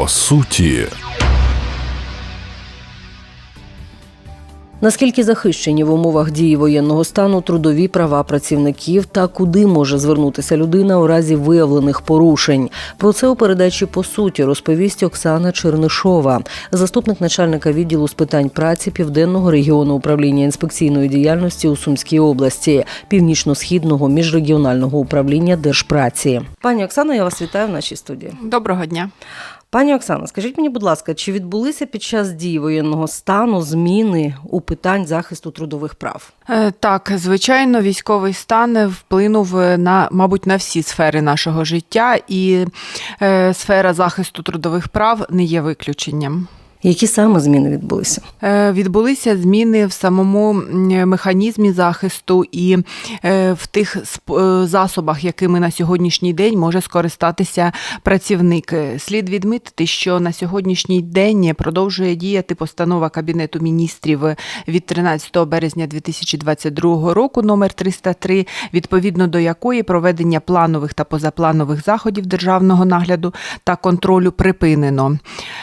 По суті, Наскільки захищені в умовах дії воєнного стану трудові права працівників та куди може звернутися людина у разі виявлених порушень? Про це у передачі по суті розповість Оксана Чернишова, заступник начальника відділу з питань праці Південного регіону управління інспекційної діяльності у Сумській області, північно-східного міжрегіонального управління держпраці. Пані Оксано, я вас вітаю в нашій студії. Доброго дня. Пані Оксана, скажіть мені, будь ласка, чи відбулися під час дії воєнного стану зміни у питань захисту трудових прав? Е, Так, звичайно, військовий стан вплинув на, мабуть, на всі сфери нашого життя, і е, сфера захисту трудових прав не є виключенням. Які саме зміни відбулися? Е, Відбулися зміни в самому механізмі захисту і е, в тих е, засобах, якими на сьогоднішній день може скористатися працівник. Слід відмітити, що на сьогоднішній день продовжує діяти постанова Кабінету міністрів від 13 березня 2022 року, номер 303, відповідно до якої проведення планових та позапланових заходів державного нагляду та контролю припинено.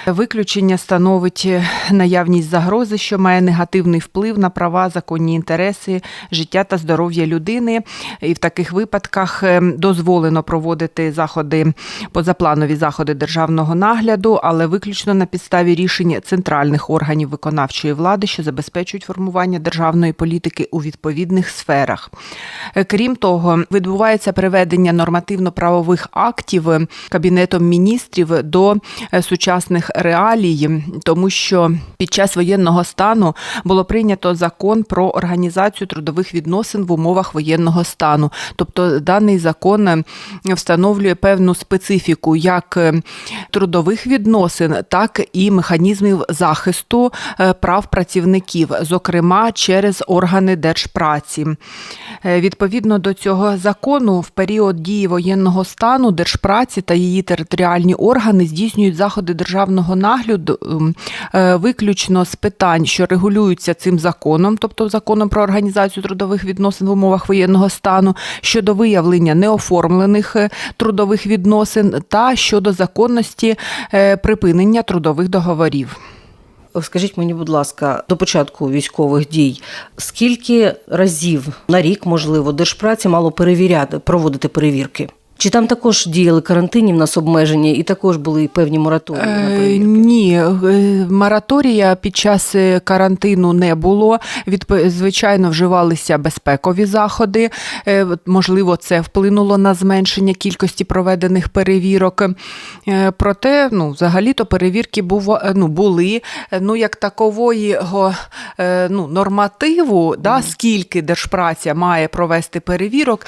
Виключення становить е, наявність загрози, що має негативний вплив на права, законні інтереси, життя та здоров'я людини. І в таких випадках е, дозволено проводити заходи, позапланові заходи державного нагляду, але виключно на підставі рішень центральних органів виконавчої влади, що забезпечують формування державної політики у відповідних сферах. Е, Крім того, відбувається приведення нормативно-правових актів Кабінетом міністрів до сучасних реалій, тому що під час воєнного стану було прийнято закон про організацію трудових відносин в умовах воєнного стану. Тобто даний закон е, встановлює певну специфіку як е, трудових відносин, так і механізмів захисту е, прав працівників, зокрема через органи держпраці. Відповідно до цього закону, в період дії воєнного стану держпраці та її територіальні органи здійснюють заходи державного нагляду виключно з питань, що регулюються цим законом, тобто законом про організацію трудових відносин в умовах воєнного стану, щодо виявлення неоформлених е, трудових відносин та щодо законності е, припинення трудових договорів. Скажіть мені, будь ласка, до початку військових дій, скільки разів на рік, можливо, держпраці мало перевіряти, проводити перевірки? Чи там також діяли карантинні в нас обмеження і також були певні мораторії на Е, перевірки? Ні, е, мораторія під час е, карантину не було. Відп- Звичайно, вживалися безпекові заходи. Можливо, це вплинуло на зменшення кількості проведених перевірок. Проте, ну, взагалі-то перевірки був, ну, були. Ну, як такової ну, нормативу, да, скільки держпраця має провести перевірок,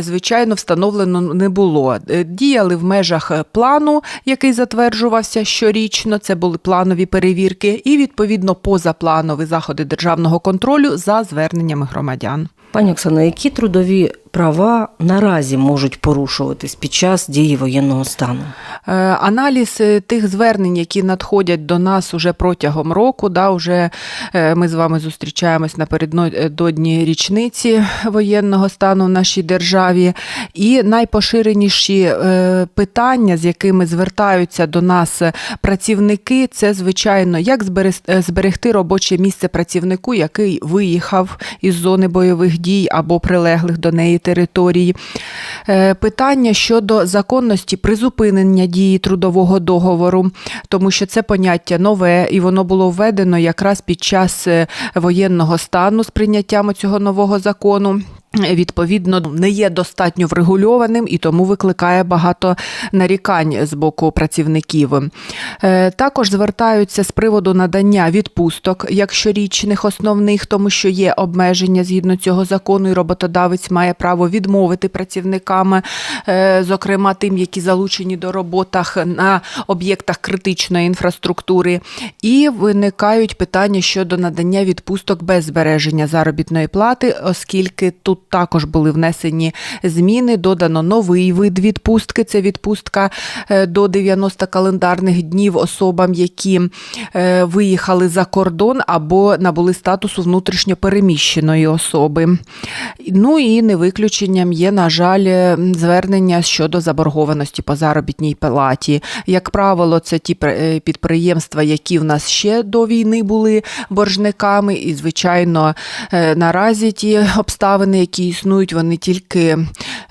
звичайно, встановлено не було. Е, Діяли в межах е, плану, який затверджувався щорічно. Це були планові перевірки, і відповідно позапланові заходи державного контролю за зверненнями громадян. Пані Оксана, які трудові права наразі можуть порушуватись під час дії воєнного стану? Е, Аналіз е, тих звернень, які надходять до нас уже протягом року, да, уже е, ми з вами зустрічаємось напередодні річниці воєнного стану в нашій державі. І найпоширеніші питання, з якими звертаються до нас працівники, це звичайно, як зберегти робоче місце працівнику, який виїхав із зони бойових дій або прилеглих до неї територій. Е, Питання щодо законності призупинення дії трудового договору, тому що це поняття нове, і воно було введено якраз під час е, воєнного стану з прийняттям цього нового закону. Відповідно, не є достатньо врегульованим і тому викликає багато нарікань з боку працівників. Е, Також звертаються з приводу надання відпусток, як щорічних основних, тому що є обмеження згідно цього закону, і роботодавець має право відмовити працівникам, е, зокрема тим, які залучені до роботах на об'єктах критичної інфраструктури. І виникають питання щодо надання відпусток без збереження заробітної плати, оскільки тут Тут також були внесені зміни, додано новий вид відпустки. Це відпустка е, до 90 календарних днів особам, які е, виїхали за кордон або набули статусу внутрішньо переміщеної особи. Ну і не виключенням є, на жаль, е, звернення щодо заборгованості по заробітній платі. Як правило, це ті підприємства, які в нас ще до війни були боржниками, і, звичайно, наразі ті обставини, які існують, вони тільки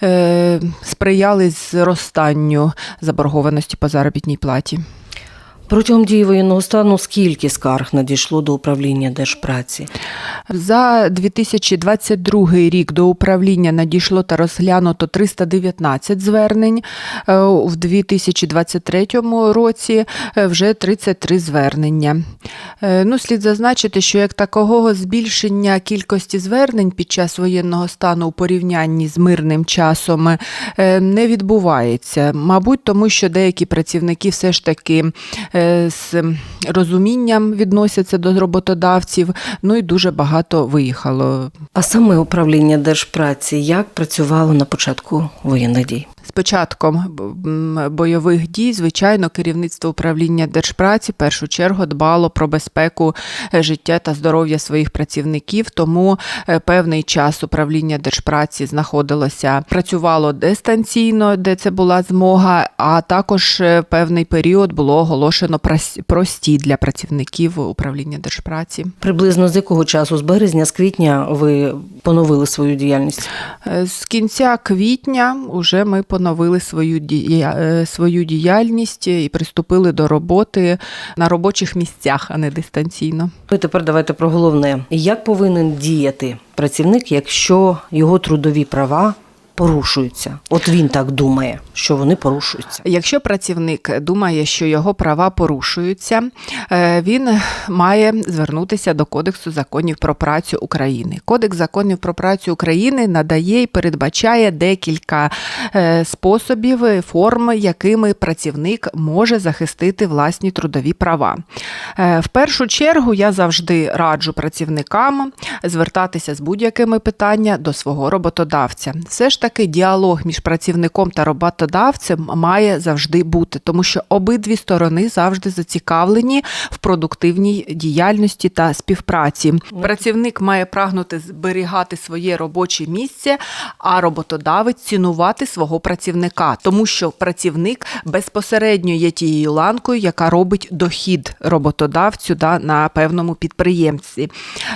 е, сприяли зростанню заборгованості по заробітній платі. Протягом дії воєнного стану скільки скарг надійшло до управління Держпраці? За 2022 рік до управління надійшло та розглянуто 319 звернень. Е, В 2023 році е, вже 33 звернення. Е, Ну, слід зазначити, що як такого збільшення кількості звернень під час воєнного стану у порівнянні з мирним часом не відбувається. Мабуть, тому що деякі працівники все ж таки з розумінням відносяться до роботодавців, ну і дуже багато виїхало. А саме управління Держпраці як працювало на початку воєнних дій? Початком бойових дій, звичайно, керівництво управління держпраці в першу чергу дбало про безпеку е, життя та здоров'я своїх працівників. Тому е, певний час управління держпраці знаходилося, працювало дистанційно, де це була змога. А також е, певний період було оголошено прос- прості для працівників управління держпраці. Приблизно з якого часу, з березня, з квітня ви поновили свою діяльність? З кінця квітня вже ми поновили свою, дія- е, свою діяльність і приступили до роботи на робочих місцях, а не дистанційно. Ну, і тепер давайте про головне. Як повинен діяти працівник, якщо його трудові права порушуються? От він так думає, що вони порушуються. Якщо працівник думає, що його права порушуються, е, він має звернутися до Кодексу законів про працю України. Кодекс законів про працю України надає і передбачає декілька е, способів, форм, якими працівник може захистити власні трудові права. Е, В першу чергу я завжди раджу працівникам звертатися з будь-якими питаннями до свого роботодавця. Все ж таки, діалог між працівником та роботодавцем має завжди бути, тому що обидві сторони завжди зацікавлені в продуктивній діяльності та співпраці. Працівник має прагнути зберігати своє робоче місце, а роботодавець цінувати свого працівника, тому що працівник безпосередньо є тією ланкою, яка робить дохід роботодавцю да, на певному підприємстві.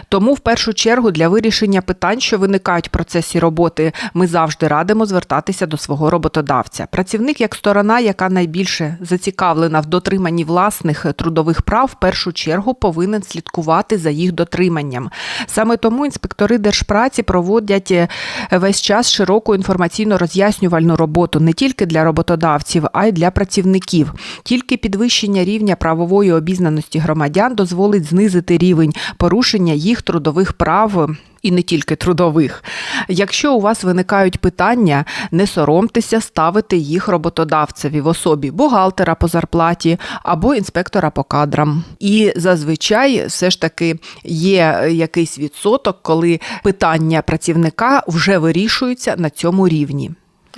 Тому в першу чергу для вирішення питань, що виникають в процесі роботи, ми завжди радимо звертатися до свого роботодавця. Працівник, як сторона, яка найбільше зацікавлена в дотриманні власних трудових прав, в першу чергу повинен слідкувати за їх дотриманням. Саме тому інспектори держпраці проводять е, весь час широку інформаційно роз'яснювальну роботу не тільки для роботодавців, а й для працівників. Тільки підвищення рівня правової обізнаності громадян дозволить знизити рівень порушення їх трудових прав. І не тільки трудових. Якщо у вас виникають питання, не соромтеся ставити їх роботодавцеві в особі бухгалтера по зарплаті або інспектора по кадрам. І зазвичай все ж таки є якийсь відсоток, коли питання працівника вже вирішуються на цьому рівні,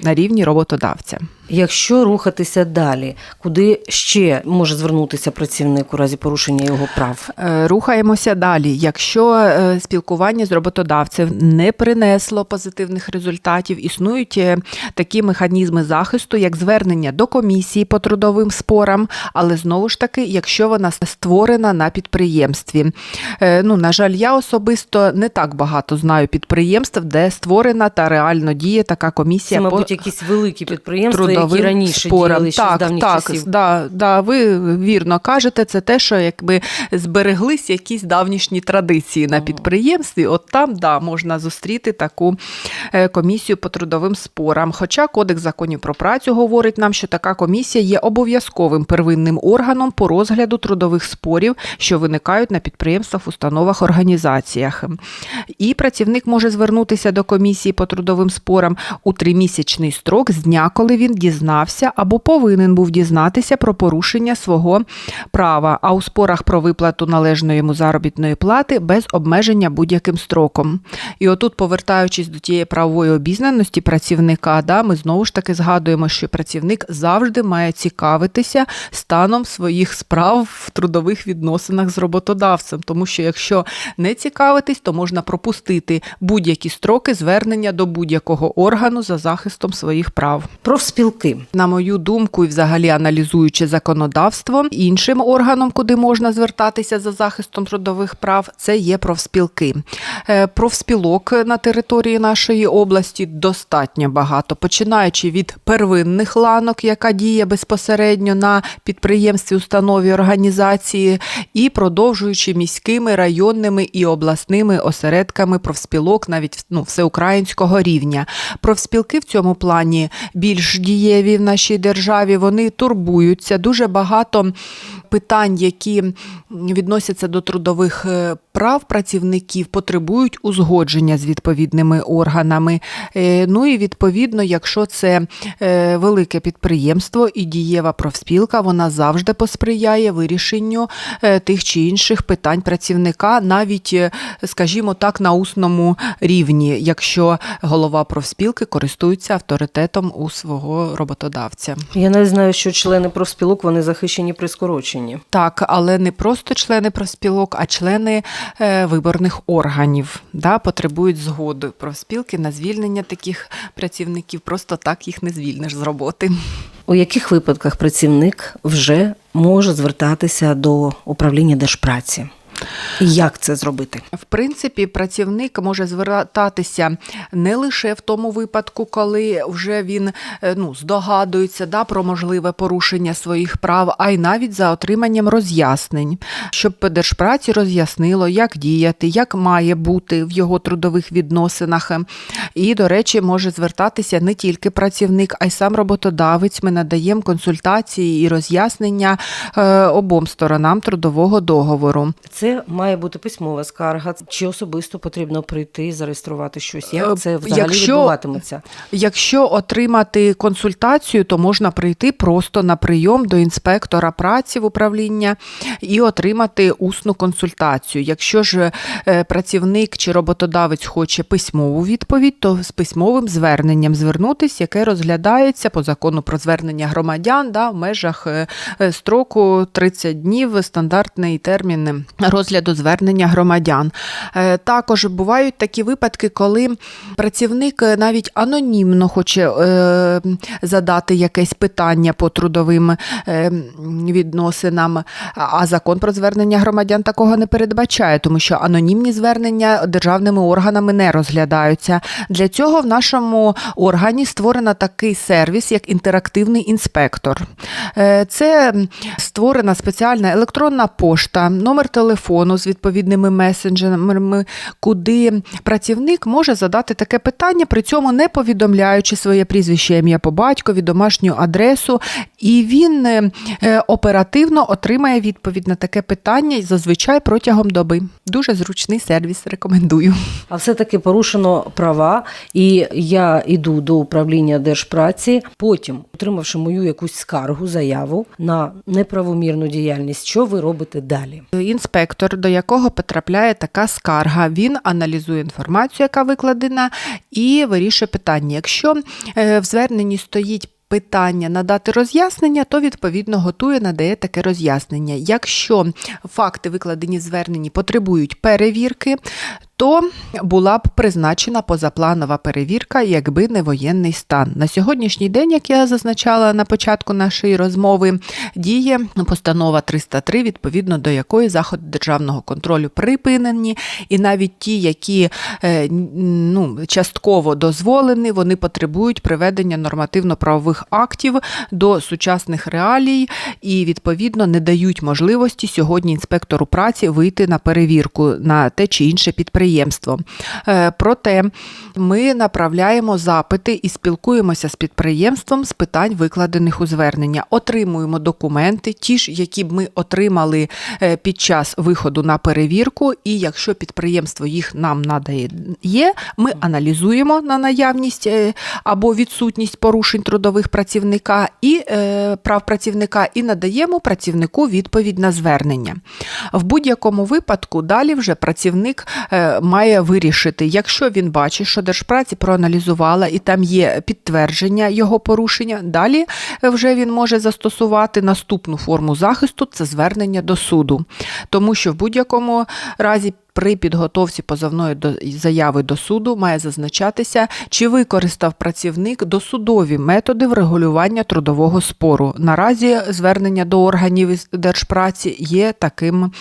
на рівні роботодавця. Якщо рухатися далі, куди ще може звернутися працівник у разі порушення його прав? Е, Рухаємося далі. Якщо е, спілкування з роботодавцем не принесло позитивних результатів, існують е, такі механізми захисту, як звернення до комісії по трудовим спорам, але знову ж таки, якщо вона створена на підприємстві. Ну, на жаль, я особисто не так багато знаю підприємств, де створена та реально діє така Це, комісія. по мабуть, якісь великі підприємства, які раніше спорам. діяли ще так, з давніх так, часів. Да, да, ви вірно кажете, це те, що якби збереглись якісь давнішні традиції на підприємстві. От там да, можна зустріти таку е, комісію по трудовим спорам. Хоча Кодекс законів про працю говорить нам, що така комісія є обов'язковим первинним органом по розгляду трудових спорів, що виникають на підприємствах, установах, організаціях. І працівник може звернутися до комісії по трудовим спорам у тримісячний строк з дня, коли він дізнався або повинен був дізнатися про порушення свого права, а у спорах про виплату належної йому заробітної плати без обмеження будь-яким строком. І отут, повертаючись до тієї правової обізнаності працівника, да, ми знову ж таки згадуємо, що працівник завжди має цікавитися станом своїх справ в трудових відносинах з роботодавцем, тому що якщо не цікавитись, то можна пропустити будь-які строки звернення до будь-якого органу за захистом своїх прав. Профспілки. На мою думку, і взагалі аналізуючи законодавство, іншим органом, куди можна звертатися за захистом трудових прав, це є профспілки. Е, Профспілок на території нашої області достатньо багато, починаючи від первинних ланок, яка діє безпосередньо на підприємстві, установі організації, і продовжуючи міськими, районними і обласними осередками профспілок, навіть ну, всеукраїнського рівня. Профспілки в цьому плані більш дієві в нашій державі. Вони турбуються дуже багато питань, які відносяться до трудових е, прав працівників, потребують узгодження з відповідними органами. Е, Ну і відповідно, якщо це е, велике підприємство і дієва профспілка, вона завжди посприяє вирішенню тих чи інших питань працівника, навіть, скажімо так, на усному рівні, якщо голова профспілки користується авторитетом у свого роботодавця. Я навіть знаю, що члени профспілок вони захищені при скороченні. Так, але не просто члени профспілок, а члени е, виборних органів да, потребують згоди профспілки на звільнення таких працівників. Просто так їх не звільниш з роботи. У яких випадках працівник вже може звертатися до управління держпраці? Як це зробити? В принципі, працівник може звертатися не лише в тому випадку, коли вже він е, ну, здогадується да, про можливе порушення своїх прав, а й навіть за отриманням роз'яснень, щоб Держпраці роз'яснило, як діяти, як має бути в його трудових відносинах. І, до речі, може звертатися не тільки працівник, а й сам роботодавець. Ми надаємо консультації і роз'яснення е, обом сторонам трудового договору. Це має бути письмова скарга, чи особисто потрібно прийти і зареєструвати щось. Е, Як це взагалі якщо- відбуватиметься? Якщо отримати консультацію, то можна прийти просто на прийом до інспектора праці в управління і отримати усну консультацію. Якщо ж е, працівник чи роботодавець хоче письмову відповідь, то з письмовим зверненням звернутись, яке розглядається по закону про звернення громадян да, в межах е, е, строку 30 днів, стандартний термін розгляду звернення громадян. Е, Також бувають такі випадки, коли працівник е, навіть анонімно хоче е, задати якесь питання по трудовим відносинам, а закон про звернення громадян такого не передбачає, тому що анонімні звернення державними органами не розглядаються. Для цього в нашому органі створено такий сервіс, як інтерактивний інспектор. Це створена спеціальна електронна пошта, номер телефону з відповідними месенджерами, куди працівник може задати таке питання, при цьому не повідомляючи своє прізвище, ім'я по батькові, домашню адресу, і він е, е, оперативно отримає відповідь на таке питання і зазвичай протягом доби. Дуже зручний сервіс, рекомендую. А все-таки порушено права, і я йду до управління держпраці. Потім, отримавши мою якусь скаргу, заяву на неправомірну діяльність, що ви робите далі? Інспектор, до якого потрапляє така скарга, він аналізує інформацію, яка викладена, і вирішує питання. Якщо е, в зверненні стоїть Питання надати роз'яснення, то відповідно готує, надає таке роз'яснення. Якщо факти, викладені в зверненні, потребують перевірки, то була б призначена позапланова перевірка, якби не воєнний стан. На сьогоднішній день, як я зазначала на початку нашої розмови, діє постанова 303, відповідно до якої заходи державного контролю припинені, і навіть ті, які е, ну, частково дозволені, вони потребують приведення нормативно-правових актів до сучасних реалій і відповідно не дають можливості сьогодні інспектору праці вийти на перевірку на те чи інше підприємство. Підприємство. Е, Проте ми направляємо запити і спілкуємося з підприємством з питань, викладених у звернення. Отримуємо документи, ті ж, які б ми отримали е, під час виходу на перевірку. І якщо підприємство їх нам надає, ми аналізуємо на наявність е, або відсутність порушень трудових працівника і прав працівника, і надаємо працівнику відповідь на звернення. В будь-якому випадку далі вже працівник має вирішити, якщо він бачить, що Держпраці проаналізувала і там є підтвердження його порушення, далі е, вже він може застосувати наступну форму захисту це звернення до суду. Тому що в будь-якому разі. При підготовці позовної до заяви до суду має зазначатися, чи використав працівник досудові методи врегулювання трудового спору. Наразі звернення до органів держпраці є таким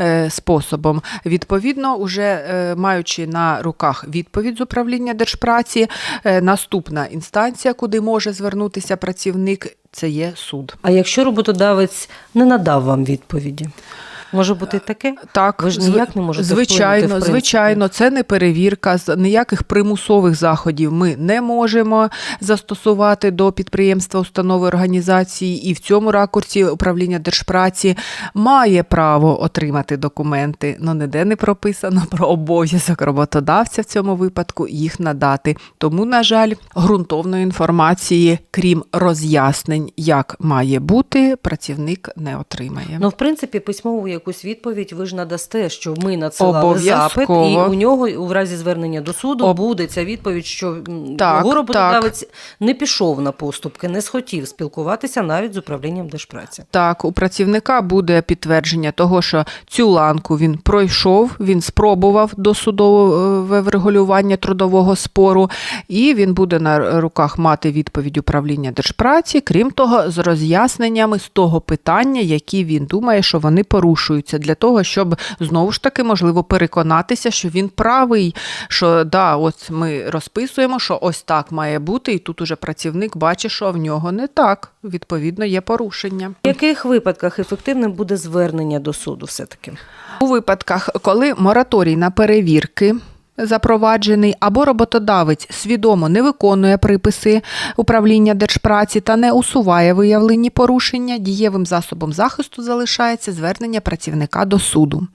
е, способом. Відповідно, уже е, маючи на руках відповідь з управління держпраці, е, наступна інстанція, куди може звернутися працівник, це є суд. А якщо роботодавець не надав вам відповіді? Може бути таке? Так, Ви ж ніяк не можете звичайно, вплинути, звичайно, це не перевірка. Ніяких примусових заходів ми не можемо застосувати до підприємства, установи організації, і в цьому ракурсі управління держпраці має право отримати документи. Ну ніде не прописано про обов'язок роботодавця в цьому випадку їх надати. Тому, на жаль, ґрунтовної інформації, крім роз'яснень, як має бути, працівник не отримає. Ну, в принципі, письмову якусь відповідь ви ж надасте, що ми надсилали запит, і у нього у разі звернення до суду Об- буде ця відповідь, що Так, роботодавець не пішов на поступки, не схотів спілкуватися навіть з управлінням держпраці. Так, у працівника буде підтвердження того, що цю ланку він пройшов, він спробував досудове врегулювання трудового спору, і він буде на руках мати відповідь управління держпраці, крім того, з роз'ясненнями з того питання, які він думає, що вони порушуються, для того, щоб знову ж таки можливо переконатися, що він правий, що да, ось ми розписуємо, що ось так має бути, і тут уже працівник бачить, що в нього не так. Відповідно, є порушення. В яких випадках ефективним буде звернення до суду все-таки? У випадках, коли мораторій на перевірки запроваджений або роботодавець свідомо не виконує приписи управління держпраці та не усуває виявлені порушення, дієвим засобом захисту залишається звернення працівника до суду.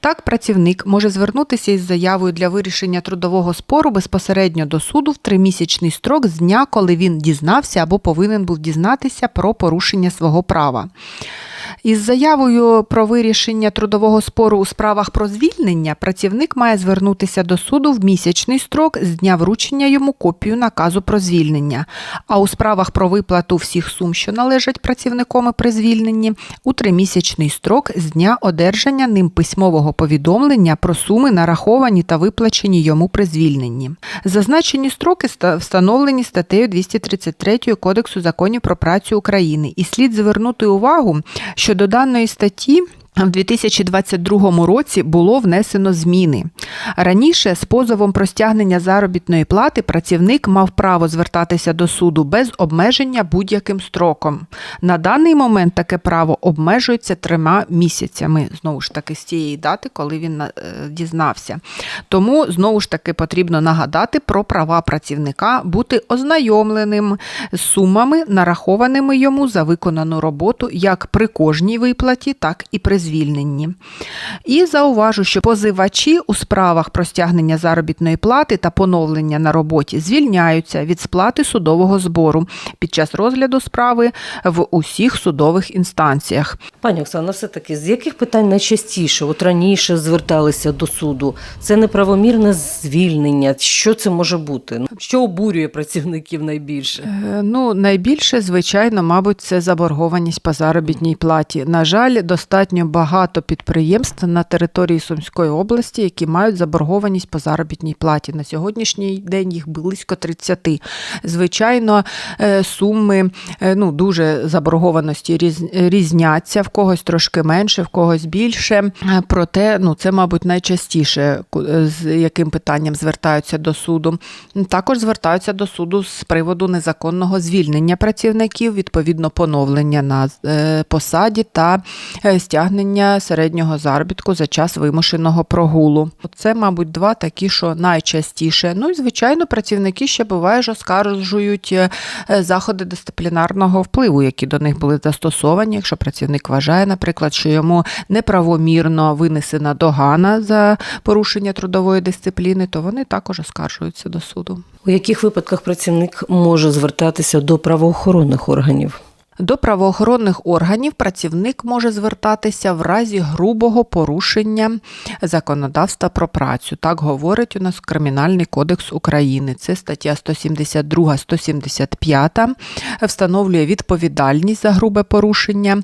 Так, працівник може звернутися із заявою для вирішення трудового спору безпосередньо до суду в тримісячний строк з дня, коли він дізнався або повинен був дізнатися про порушення свого права. Із заявою про вирішення трудового спору у справах про звільнення працівник має звернутися до суду в місячний строк з дня вручення йому копію наказу про звільнення. А у справах про виплату всіх сум, що належать працівником при звільненні, у тримісячний строк з дня одержання ним письмового повідомлення про суми, нараховані та виплачені йому при звільненні. Зазначені строки ста- встановлені статтею 233 Кодексу законів про працю України, і слід звернути увагу, що до даної статті. В 2022 році було внесено зміни. Раніше з позовом про стягнення заробітної плати працівник мав право звертатися до суду без обмеження будь-яким строком. На даний момент таке право обмежується трьома місяцями, знову ж таки, з тієї дати, коли він е, дізнався. Тому знову ж таки потрібно нагадати про права працівника бути ознайомленим з сумами, нарахованими йому за виконану роботу як при кожній виплаті, так і при звільненні. І зауважу, що позивачі у справах про стягнення заробітної плати та поновлення на роботі звільняються від сплати судового збору під час розгляду справи в усіх судових інстанціях. Пані Оксана, все-таки з яких питань найчастіше, от раніше зверталися до суду? Це неправомірне звільнення. Що це може бути? Що обурює працівників найбільше? Е, Ну, найбільше, звичайно, мабуть, це заборгованість по заробітній платі. На жаль, достатньо багато підприємств на території Сумської області, які мають заборгованість по заробітній платі. На сьогоднішній день їх близько 30. Звичайно, е, суми е, ну, дуже заборгованості різняться, в когось трошки менше, в когось більше. Е, Проте, ну, це, мабуть, найчастіше, з яким питанням звертаються до суду. Також звертаються до суду з приводу незаконного звільнення працівників, відповідно поновлення на посаді та стягнення досягнення середнього заробітку за час вимушеного прогулу. Це, мабуть, два такі, що найчастіше. Ну і звичайно, працівники ще буває, що скаржують е, заходи дисциплінарного впливу, які до них були застосовані. Якщо працівник вважає, наприклад, що йому неправомірно винесена догана за порушення трудової дисципліни, то вони також оскаржуються до суду. У яких випадках працівник може звертатися до правоохоронних органів? До правоохоронних органів працівник може звертатися в разі грубого порушення законодавства про працю. Так говорить у нас Кримінальний кодекс України. Це стаття 172, 175 встановлює відповідальність за грубе порушення.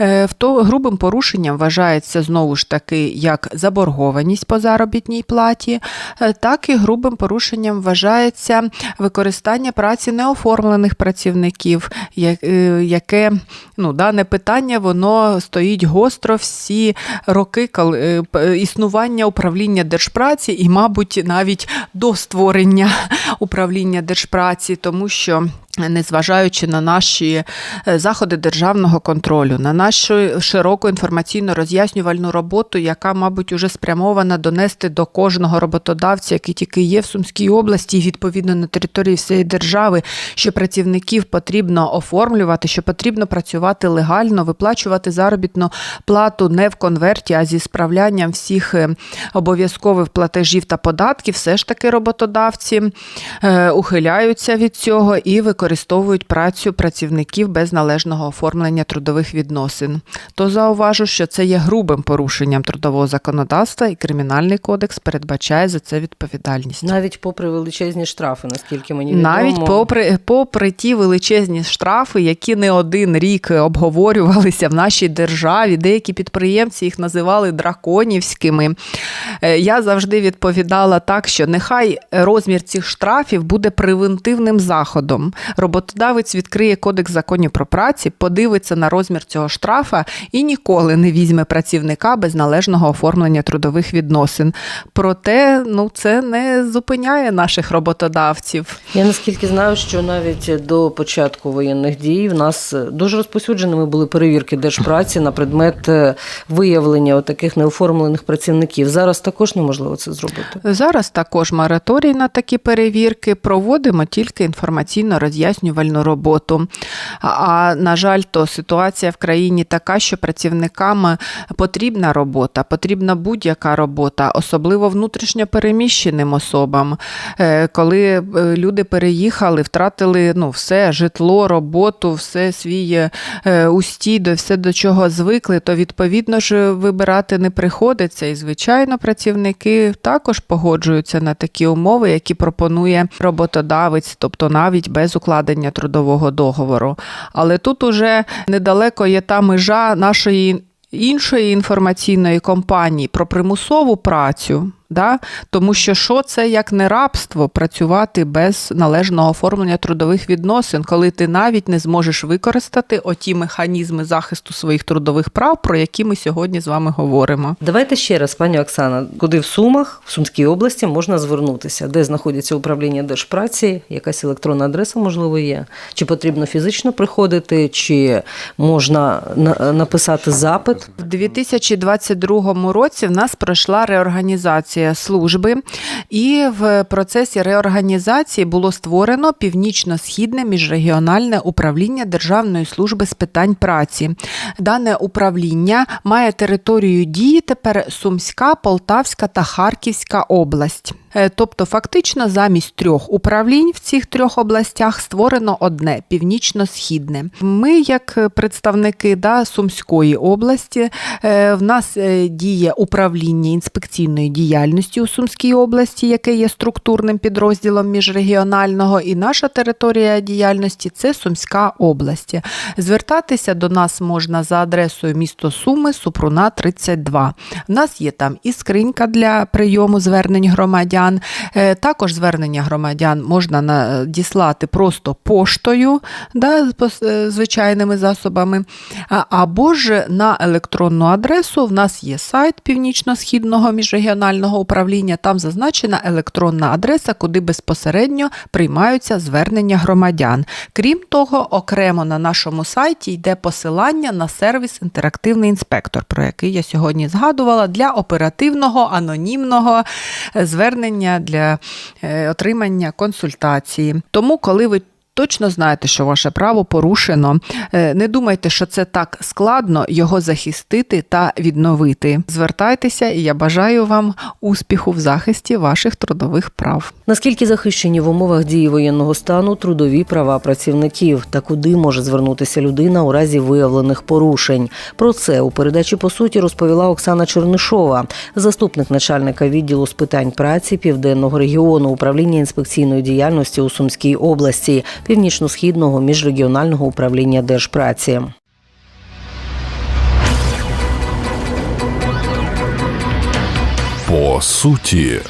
Е, грубим порушенням вважається знову ж таки як заборгованість по заробітній платі, е, так і грубим порушенням вважається використання праці неоформлених працівників, е, яке ну, дане питання воно стоїть гостро всі роки е, п- існування управління держпраці і, мабуть, навіть до створення управління держпраці, тому що. Незважаючи на наші е, заходи державного контролю, на нашу широку інформаційно роз'яснювальну роботу, яка, мабуть, уже спрямована донести до кожного роботодавця, який тільки є в Сумській області, і відповідно на території всієї держави, що працівників потрібно оформлювати, що потрібно працювати легально, виплачувати заробітну плату не в конверті, а зі справлянням всіх е, обов'язкових платежів та податків, все ж таки роботодавці е, ухиляються від цього і використовують працю працівників без належного оформлення трудових відносин. То зауважу, що це є грубим порушенням трудового законодавства, і кримінальний кодекс передбачає за це відповідальність. Навіть попри величезні штрафи, наскільки мені відомо. Навіть попри, попри ті величезні штрафи, які не один рік обговорювалися в нашій державі, деякі підприємці їх називали драконівськими. е, Я завжди відповідала так, що нехай розмір цих штрафів буде превентивним заходом. Роботодавець відкриє кодекс законів про праці, подивиться на розмір цього штрафа і ніколи не візьме працівника без належного оформлення трудових відносин. Проте, ну це не зупиняє наших роботодавців. Я наскільки знаю, що навіть до початку воєнних дій в нас дуже розповсюдженими були перевірки держпраці на предмет е, виявлення таких неоформлених працівників. Зараз також неможливо це зробити. Зараз також мораторій на такі перевірки проводимо тільки інформаційно роз'яснювальну роботу. А, на жаль, то ситуація в країні така, що працівникам потрібна робота, потрібна будь-яка робота, особливо внутрішньо переміщеним особам. Е, Коли е, люди переїхали, втратили ну, все житло, роботу, все свій е, устій, все до чого звикли, то відповідно ж вибирати не приходиться. І звичайно, працівники також погоджуються на такі умови, які пропонує роботодавець, тобто навіть без укладення трудового договору. Але тут уже недалеко є та межа нашої. Іншої інформаційної компанії про примусову працю, да? тому що що це як не рабство працювати без належного оформлення трудових відносин, коли ти навіть не зможеш використати оті механізми захисту своїх трудових прав, про які ми сьогодні з вами говоримо. Давайте ще раз, пані Оксана, куди в Сумах, в Сумській області можна звернутися, де знаходиться управління держпраці, якась електронна адреса, можливо, є. Чи потрібно фізично приходити, чи можна на- написати запит? В 2022 році в нас пройшла реорганізація служби, і в процесі реорганізації було створено північно-східне міжрегіональне управління Державної служби з питань праці. Дане управління має територію дії тепер Сумська, Полтавська та Харківська область. Е, Тобто, фактично, замість трьох управлінь в цих трьох областях створено одне північно-східне. Ми, як представники да, Сумської області, е, в нас е, діє управління інспекційної діяльності у Сумській області, яке є структурним підрозділом міжрегіонального, і наша територія діяльності це Сумська область. Звертатися до нас можна за адресою місто Суми, Супруна 32. У нас є там і скринька для прийому звернень громадян. Е, Також звернення громадян можна надіслати просто поштою, да, е, звичайними засобами, або ж на електронну адресу. В нас є сайт Північно-східного міжрегіонального управління, там зазначена електронна адреса, куди безпосередньо приймаються звернення громадян. Крім того, окремо на нашому сайті йде посилання на сервіс Інтерактивний інспектор, про який я сьогодні згадувала для оперативного анонімного е, звернення для е, отримання консультації. Тому, коли ви Точно знаєте, що ваше право порушено. Е, Не думайте, що це так складно його захистити та відновити. Звертайтеся, і я бажаю вам успіху в захисті ваших трудових прав. Наскільки захищені в умовах дії воєнного стану трудові права працівників та куди може звернутися людина у разі виявлених порушень? Про це у передачі по суті розповіла Оксана Чернишова, заступник начальника відділу з питань праці південного регіону управління інспекційної діяльності у Сумській області, північно-східного міжрегіонального управління держпраці. По суті.